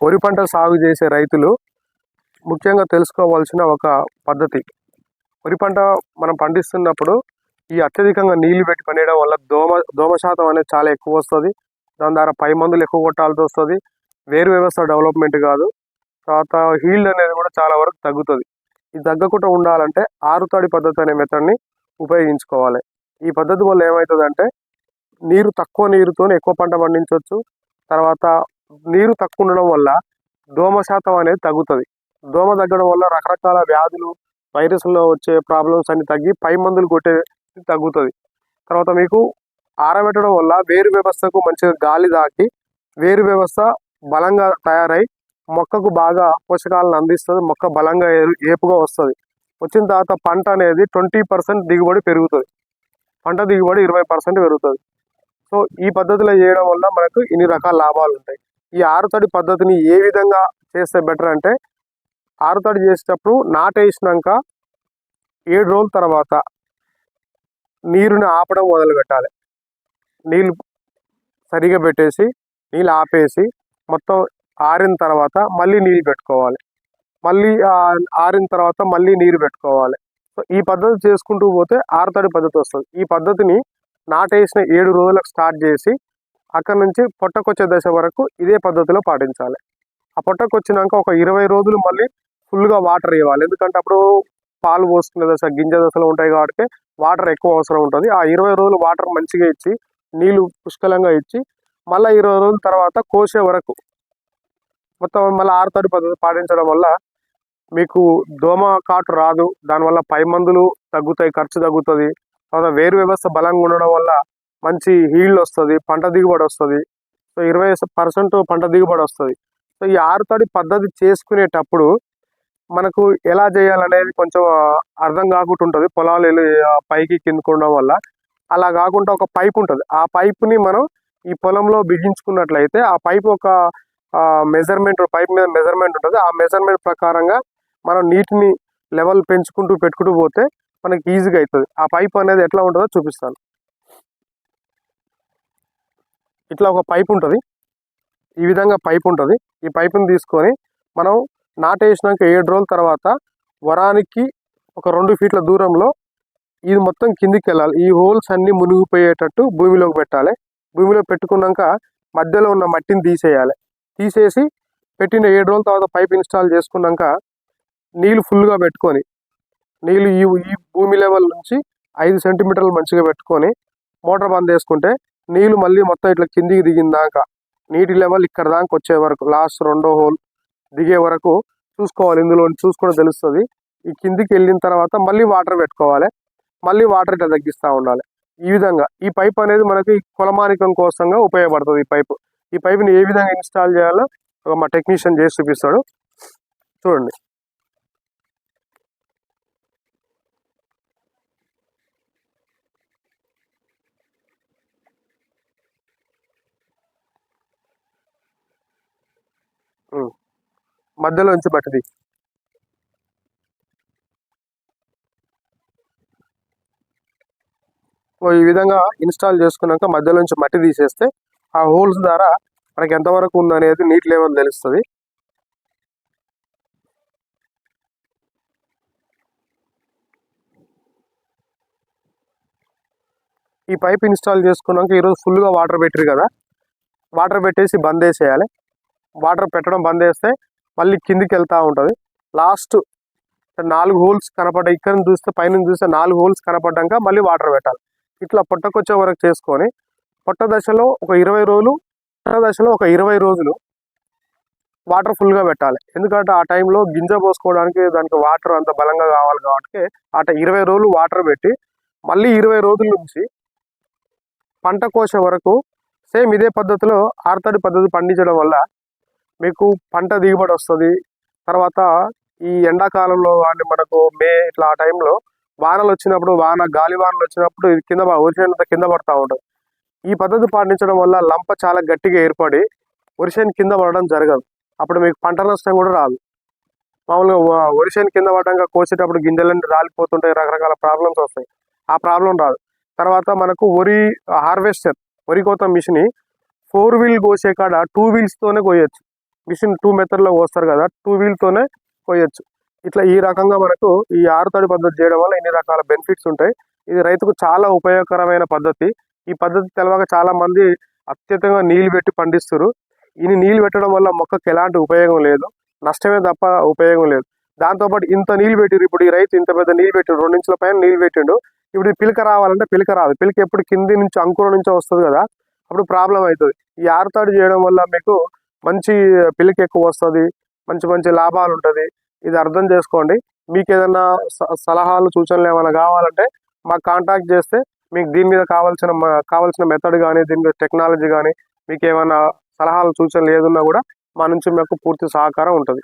వరి పంట సాగు చేసే రైతులు ముఖ్యంగా తెలుసుకోవాల్సిన ఒక పద్ధతి. వరి పంట మనం పండిస్తున్నప్పుడు ఈ అత్యధికంగా నీళ్ళు పెట్టి పండేయడం వల్ల దోమ దోమ శాతం అనేది చాలా ఎక్కువ వస్తుంది. దాని ద్వారా పై మందులు ఎక్కువ కొట్టాల్సి వస్తుంది. వేరు వ్యవస్థ డెవలప్మెంట్ కాదు. తర్వాత హీల్డ్ అనేది కూడా చాలా వరకు తగ్గుతుంది. ఇది తగ్గకుండా ఉండాలంటే ఆరుతడి పద్ధతి అనే మెథడ్ని ఉపయోగించుకోవాలి. ఈ పద్ధతి వల్ల ఏమవుతుందంటే నీరు తక్కువ నీరుతో ఎక్కువ పంట పండించవచ్చు తర్వాత నీరు తక్కువ ఉండడం వల్ల దోమ శాతం అనేది తగ్గుతుంది. దోమ తగ్గడం వల్ల రకరకాల వ్యాధులు వైరస్లో వచ్చే ప్రాబ్లమ్స్ అన్ని తగ్గి పై మందులు కొట్టే తగ్గుతుంది. తర్వాత మీకు ఆరబెట్టడం వల్ల వేరు వ్యవస్థకు మంచిగా గాలి దాకి వేరు వ్యవస్థ బలంగా తయారై మొక్కకు బాగా పోషకాలను అందిస్తుంది మొక్క బలంగా ఏపుగా వస్తుంది. వచ్చిన తర్వాత పంట అనేది ట్వంటీ పర్సెంట్ దిగుబడి పెరుగుతుంది. పంట దిగుబడి ఇరవై పర్సెంట్ పెరుగుతుంది. సో ఈ పద్ధతిలో చేయడం వల్ల మనకు ఇన్ని రకాల లాభాలు ఉంటాయి ఈ ఆరుతడి పద్ధతిని ఏ విధంగా చేస్తే బెటర్ అంటే ఆరుతడి చేసేటప్పుడు నాటేసినాక ఏడు రోజుల తర్వాత నీరుని ఆపడం మొదలుపెట్టాలి నీళ్ళు సరిగా పెట్టేసి నీళ్ళు ఆపేసి మొత్తం ఆరిన తర్వాత మళ్ళీ నీళ్ళు పెట్టుకోవాలి. మళ్ళీ ఆరిన తర్వాత మళ్ళీ నీరు పెట్టుకోవాలి. సో ఈ పద్ధతి చేసుకుంటూ పోతే ఆరుతడి పద్ధతి వస్తుంది. ఈ పద్ధతిని నాటేసిన ఏడు రోజులకు స్టార్ట్ చేసి అక్కడ నుంచి పొట్టకొచ్చే దశ వరకు ఇదే పద్ధతిలో పాటించాలి. ఆ పొట్టకొచ్చినాక ఒక ఇరవై రోజులు మళ్ళీ ఫుల్గా వాటర్ ఇవ్వాలి. ఎందుకంటే అప్పుడు పాలు పోసుకునే దశ గింజ దశలో ఉంటాయి కాబట్టి వాటర్ ఎక్కువ అవసరం ఉంటుంది. ఆ ఇరవై రోజులు వాటర్ మంచిగా ఇచ్చి నీళ్ళు పుష్కలంగా ఇచ్చి మళ్ళీ ఇరవై రోజుల తర్వాత కోసే వరకు మొత్తం మళ్ళీ ఆరుతడి పద్ధతి పాటించడం వల్ల మీకు దోమ కాటు రాదు. దానివల్ల పై మందులు తగ్గుతాయి ఖర్చు తగ్గుతుంది. తర్వాత వేరు వ్యవస్థ బలంగా ఉండడం వల్ల మంచి హీల్డ్ వస్తుంది పంట దిగుబడి వస్తుంది. సో ఇరవై పర్సెంట్ పంట దిగుబడి వస్తుంది. సో ఈ ఆరుతడి పద్ధతి చేసుకునేటప్పుడు మనకు ఎలా చేయాలనేది కొంచెం అర్థం కాకుండా ఉంటుంది పొలాలు పైకి కిందకు ఉండడం వల్ల. అలా కాకుండా ఒక పైప్ ఉంటుంది. ఆ పైప్ని మనం ఈ పొలంలో బిగించుకున్నట్లయితే ఆ పైప్ ఒక మెజర్మెంట్ పైప్ మీద మెజర్మెంట్ ఉంటుంది. ఆ మెజర్మెంట్ ప్రకారంగా మనం నీటిని లెవెల్ పెంచుకుంటూ పెట్టుకుంటూ పోతే మనకి ఈజీగా అవుతుంది ఆ పైప్ అనేది ఎట్లా ఉంటుందో చూపిస్తాను. ఇట్లా ఒక పైప్ ఉంటుంది. ఈ విధంగా పైప్ ఉంటుంది. ఈ పైపుని తీసుకొని మనం నాటేసినాక ఏడు రోజుల తర్వాత వరానికి ఒక రెండు ఫీట్ల దూరంలో ఇది మొత్తం కిందికి వెళ్ళాలి. ఈ హోల్స్ అన్నీ మునిగిపోయేటట్టు భూమిలోకి పెట్టాలి. భూమిలో పెట్టుకున్నాక మధ్యలో ఉన్న మట్టిని తీసేయాలి. తీసేసి పెట్టిన ఏడు రోజుల తర్వాత పైప్ ఇన్స్టాల్ చేసుకున్నాక నీళ్ళు ఫుల్గా పెట్టుకొని నీళ్ళు ఈ ఈ భూమి లెవెల్ నుంచి ఐదు సెంటీమీటర్లు మంచిగా పెట్టుకొని మోటార్ బంద్ చేసుకుంటే నీళ్ళు మళ్ళీ మొత్తం ఇట్లా కిందికి దిగిన దాకా నీటి లెవెల్ ఇక్కడ దాకా వచ్చే వరకు లాస్ట్ రెండో హోల్ దిగే వరకు చూసుకోవాలి. ఇందులో చూసుకుంటే తెలుస్తుంది. ఈ కిందికి వెళ్ళిన తర్వాత మళ్ళీ వాటర్ పెట్టుకోవాలి. మళ్ళీ వాటర్ ఇట్లా తగ్గిస్తూ ఉండాలి. ఈ విధంగా ఈ పైప్ అనేది మనకి కులమానికం కోసంగా ఉపయోగపడుతుంది ఈ పైపు ఈ పైపుని ఏ విధంగా ఇన్స్టాల్ చేయాలో మా టెక్నీషియన్ చేసి చూపిస్తాడు. చూడండి. మధ్యలో నుంచి పట్టిది ఈ విధంగా ఇన్స్టాల్ చేసుకున్నాక మధ్యలో నుంచి మట్టి తీసేస్తే ఆ హోల్స్ ద్వారా మనకి ఎంతవరకు ఉందనేది నీట్ లెవెల్ తెలుస్తుంది. ఈ పైప్ ఇన్స్టాల్ చేసుకున్నాక ఈరోజు ఫుల్గా వాటర్ పెట్టారు కదా. వాటర్ పెట్టేసి బంద్ వేసేయాలి వాటర్ పెట్టడం బంద్ చేస్తే మళ్ళీ కిందికి వెళ్తూ ఉంటుంది. లాస్ట్ నాలుగు హోల్స్ కనపడ్డా ఇక్కడ నుంచి చూస్తే పైన చూస్తే నాలుగు హోల్స్ కనపడ్డాక మళ్ళీ వాటర్ పెట్టాలి. ఇట్లా పొట్టకొచ్చే వరకు చేసుకొని పొట్ట దశలో ఒక ఇరవై రోజులు పొట్ట దశలో ఒక ఇరవై రోజులు వాటర్ ఫుల్గా పెట్టాలి. ఎందుకంటే ఆ టైంలో గింజ పోసుకోవడానికి దానికి వాటర్ అంత బలంగా కావాలి కాబట్టి అట ఇరవై రోజులు వాటర్ పెట్టి మళ్ళీ ఇరవై రోజుల నుంచి పంట కోసే వరకు సేమ్ ఇదే పద్ధతిలో ఆర్తడి పద్ధతి పండించడం వల్ల మీకు పంట దిగుబడి వస్తుంది. తర్వాత ఈ ఎండాకాలంలో కానీ మనకు మే ఇట్లా ఆ టైంలో వానలు వచ్చినప్పుడు వాన గాలి వానలు వచ్చినప్పుడు ఇది కింద ప- కింద పడతా ఉంటుంది. ఈ పద్ధతి పాటించడం వల్ల లంప చాలా గట్టిగా ఏర్పడి వరిసేను కింద పడడం జరగదు. అప్పుడు మీకు పంట నష్టం కూడా రాదు. మామూలుగా ఒరిసేను కింద పడడంగా కోసేటప్పుడు గింజలన్నీ రాలిపోతుంటాయి రకరకాల ప్రాబ్లమ్స్ వస్తాయి. ఆ ప్రాబ్లం రాదు. తర్వాత మనకు వరి హార్వెస్టర్ వరి కోత మిషన్ ఫోర్ వీల్ కోసే కాడ టూ వీల్స్తోనే కోయచ్చు. మిషన్ టూ మెథడ్లో వస్తారు కదా టూ వీల్తోనే కోయొచ్చు ఇట్లా ఈ రకంగా మనకు ఈ ఆరుతడి పద్ధతి చేయడం వల్ల ఇన్ని రకాల బెనిఫిట్స్ ఉంటాయి. ఇది రైతుకు చాలా ఉపయోగకరమైన పద్ధతి. ఈ పద్ధతి తెలవక చాలా మంది అత్యధికంగా నీళ్ళు పెట్టి పండిస్తారు ఇన్ని నీళ్ళు పెట్టడం వల్ల మొక్కకి ఎలాంటి ఉపయోగం లేదు. నష్టమే తప్ప ఉపయోగం లేదు. దాంతోపాటు ఇంత నీళ్ళు పెట్టిరు ఇప్పుడు ఈ రైతు ఇంత పెద్ద నీళ్ళు పెట్టిండు రెండు ఇంచుల పైన నీళ్ళు పెట్టిండు. ఇప్పుడు ఈ పిలక రావాలంటే పిలక రాదు. పిలక ఎప్పుడు కింది నుంచి అంకురం నుంచి వస్తుంది కదా. అప్పుడు ప్రాబ్లం అవుతుంది. ఈ ఆరుతాడు చేయడం వల్ల మీకు మంచి పిలక ఎక్కువ వస్తుంది మంచి మంచి లాభాలు ఉంటుంది. ఇది అర్థం చేసుకోండి. మీకు ఏదైనా స- సలహాలు సూచనలు ఏమైనా కావాలంటే మాకు కాంటాక్ట్ చేస్తే మీకు దీని మీద కావాల్సిన కావాల్సిన మెథడ్ కానీ దీని మీద టెక్నాలజీ కానీ మీకు ఏమైనా సలహాలు సూచనలు ఏదున్నా కూడా మా నుంచి మీకు పూర్తి సహకారం ఉంటుంది.